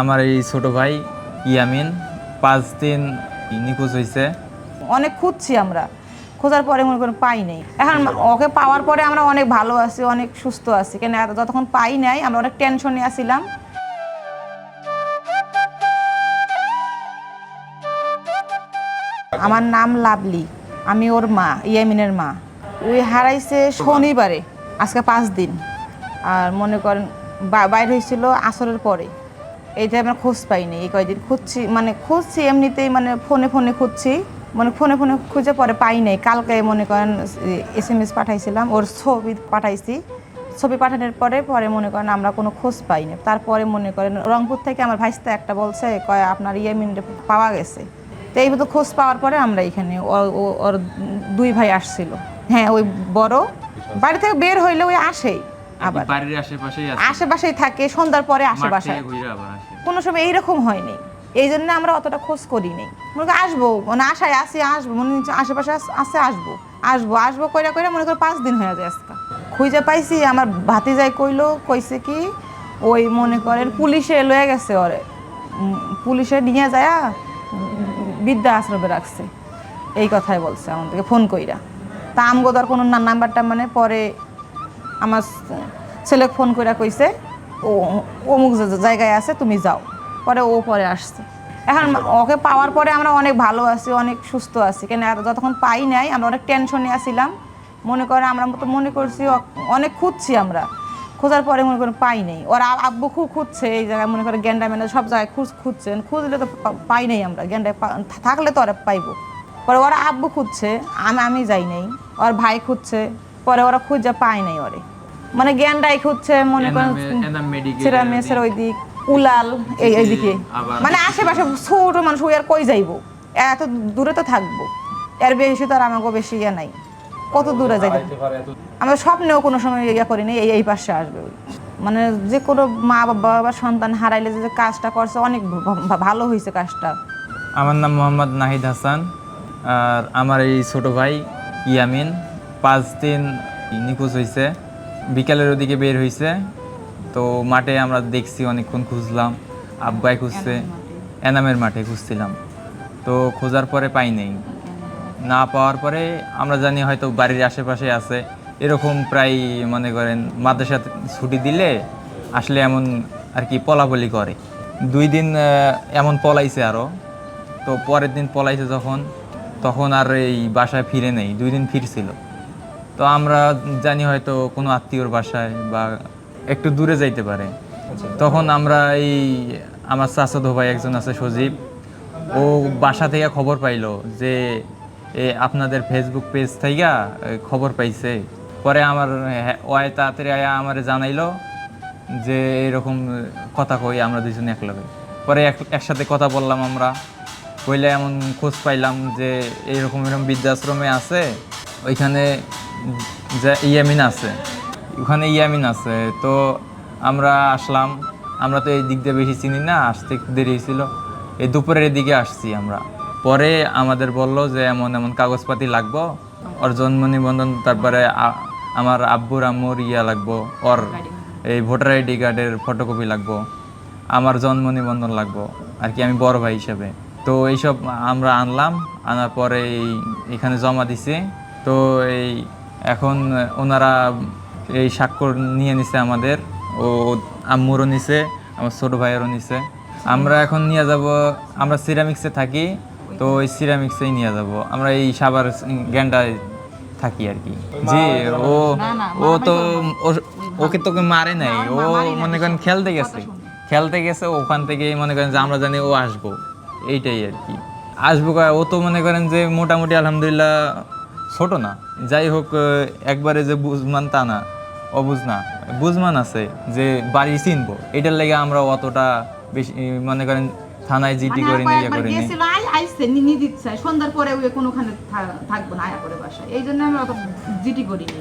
আমার এই ছোট ভাই ইয়ামিন পাঁচ দিন নিখোঁজ হয়েছে। অনেক খুঁজছি আমরা। খোঁজার পরে মনে করেন পাই নাই। এখন ওকে পাওয়ার পরে আমরা অনেক ভালো আছি, অনেক সুস্থ আছি। কেন যতক্ষণ পাই নাই, আমরা অনেক টেনশনে আছিলাম। আমার নাম লাভলি। আমি ওর মা, ইয়ামিনের মা। ওই হারাইছে শনিবারে, আজকে পাঁচ দিন। আর মনে করেন বাইর হয়েছিল আসরের পরে। এইটা আমরা খোঁজ পাইনি, এই কয়দিন খুঁজছি মানে খুঁজছি এমনিতেই মানে ফোনে ফোনে খুঁজছি মানে ফোনে ফোনে খুঁজে পরে পাই নাই। কালকে মনে করেন এস এম এস পাঠাইছিলাম, ওর ছবি পাঠাইছি। ছবি পাঠানোর পরে পরে মনে করেন আমরা কোনো খোঁজ পাইনি। তারপরে মনে করেন রংপুর থেকে আমার ভাইস্তা একটা বলছে, কয় আপনার ইয়ামিন পাওয়া গেছে। তো এই মতো খোঁজ পাওয়ার পরে আমরা এখানে ওর দুই ভাই আসছিল। হ্যাঁ ওই বড়, বাড়ি থেকে বের হইলে ওই আসেই। আবার। বাড়ির আশেপাশেই আছে আশেপাশেই থাকে সন্ধ্যার পরে আসে কোনো সময় এইরকম হয়নি। এই জন্য আমরা অতটা খোঁজ করি নাই মনে করি আসব মানে আশায় আসি আসব মনে হচ্ছে আশেপাশে আস- আছে আসব। আসব আসব কইরা কইরা মনে করি পাঁচ দিন হয়ে যায় আজকে। খুঁজে পাইছি আমার ভাতি যাই কইলো কইছে কি ওই মনে করেন পুলিশে লয়ে গেছে ওরে। পুলিশে নিয়ে যায় বিদ্যা আশ্রমে রাখছে। এই কথাই বলছে আমাদেরকে ফোন কইরা। তা আমগোদার কোনো নাম্বারটা মানে পরে আমার ছেলে ফোন করে কইছে, ও, অমুক জায়গায় আছে, তুমি যাও। পরে ও পরে আসছে। এখন ওকে পাওয়ার পরে আমরা অনেক ভালো আছি, অনেক সুস্থ আছি। কেন যতক্ষণ পাই নাই, আমরা অনেক টেনশনে আছিলাম। মনে করে আমরা তো মনে করছি অনেক খুঁজছি আমরা। খোঁজার পরে মনে করেন পাই নাই। ওর আব্বু খুব খুঁজছে, এই জায়গায় মনে করে গেন্ডা মেন্ডা সব জায়গায় খুঁজ, খুঁজছেন। খুঁজলে তো পাই নাই আমরা। গেন্ডায় থাকলে তো ওরা পাইবো। পরে ওরা আব্বু খুঁজছে, আমি আমি যাই নাই। ওর ভাই খুঁজছে। পরে ওরা খুঁজে পায় নাই ওরে। মানে জ্ঞানটাই হচ্ছে মনে করেন এনামে- সেরা মেসের ওই দিক উলাল এই এইদিকে। মানে আশেপাশে ছোট মানুষ ওই আর কই যাইবো? এত দূরে তো থাকব। এর বেশি তো আর আমাকে বেশি ইয়ে নাই। কত দূরে যাইতে আমরা স্বপ্নেও কোনো সময় ইয়ে করিনি এই এই পাশে আসবে মানে যে কোনো মা বাবা বা সন্তান হারাইলে যে কাজটা করছে অনেক ভালো হয়েছে কাজটা। আমার নাম মোহাম্মদ নাহিদ হাসান আর আমার এই ছোট ভাই ইয়ামিন। পাঁচ দিন নিখোঁজ হয়েছে বিকালের ওদিকে বের হয়েছে তো মাঠে আমরা দেখছি অনেকক্ষণ খুঁজলাম। আব্বাই খুঁজছে। এনামের মাঠে। খুঁজছিলাম। তো খোঁজার পরে পাই নেই। না পাওয়ার পরে আমরা জানি হয়তো বাড়ির আশেপাশে আছে। এরকম প্রায় মনে করেন মাদ্রাসা ছুটি দিলে আসলে এমন আর কি পলাপলি করে। দুই দিন এমন পলাইছে আরও তো পরের দিন পলাইছে যখন তখন আর এই বাসায় ফিরে নেই। দুই দিন ফিরছিল। তো আমরা জানি হয়তো কোনো আত্মীয়র বাসায় বা একটু দূরে যাইতে পারে। তখন আমরা এই আমার চাচাতো ভাই একজন আছে সজীব ও বাসা থেকে খবর পাইলো যে এ আপনাদের ফেসবুক পেজ থেকে খবর পাইছে। পরে আমার ওয়াই তাড়াতাড়ি আয়া আমারে জানাইলো যে এরকম কথা কই আমরা দুজনে একলগে। পরে এক- একসাথে কথা বললাম আমরা। কইলে এমন খোঁজ পাইলাম যে এরকম এরকম বৃদ্ধাশ্রমে আছে ওইখানে যে ইয়ামিন আছে, ওখানে ইয়ামিন আছে, তো আমরা আসলাম। আমরা তো এই দিক দিয়ে বেশি চিনি না, আসতে দেরি হয়েছিল। এই দুপুরের দিকে আসছি আমরা। পরে আমাদের বলল যে এমন এমন কাগজপাতি লাগবো, ওর জন্ম নিবন্ধন, তারপরে আমার আব্বুর আম্মুর ইয়া লাগবো, ওর এই ভোটার আইডি কার্ডের ফটোকপি লাগবো, আমার জন্ম নিবন্ধন লাগবো, আর কি আমি বড় ভাই হিসেবে। তো এইসব আমরা আনলাম, আনার পরে এই, এখানে জমা দিছি। তো এই এখন ওনারা এই স্বাক্ষর নিয়ে নিছে আমাদের ও আম্মুরও নিছে আমার ছোট ভাইয়েরও নিছে। আমরা এখন নিয়ে যাব আমরা সিরামিক্সে থাকি তো ওই সিরামিক্সেই নিয়ে যাব। আমরা এই সাবার গ্যান্ডায় থাকি আর কি। জি ও ও তো ও- ওকে তোকে মারে নাই। ও মনে করেন খেলতে গেছে। খেলতে গেছে ওখান থেকে মনে করেন যে আমরা জানি ও আসব। এইটাই আর কি। আসব ও তো মনে করেন যে মোটামুটি আলহামদুলিল্লাহ ছোট না। যাই হোক একবারে যে বুঝমান তা না অবুঝ না বুঝমান আছে যে বাড়ি চিনবো। এটার লেগে আমরা অতটা বেশি মনে করেন থানায় জিটি করে নিয়ে ইয়ে করে নিয়ে আইসে নি দিচ্ছে সন্ধ্যার পরে ওই কোনোখানে থাকব না আয়া করে বাসায়। এই জন্য আমি অত জিডি করিনি।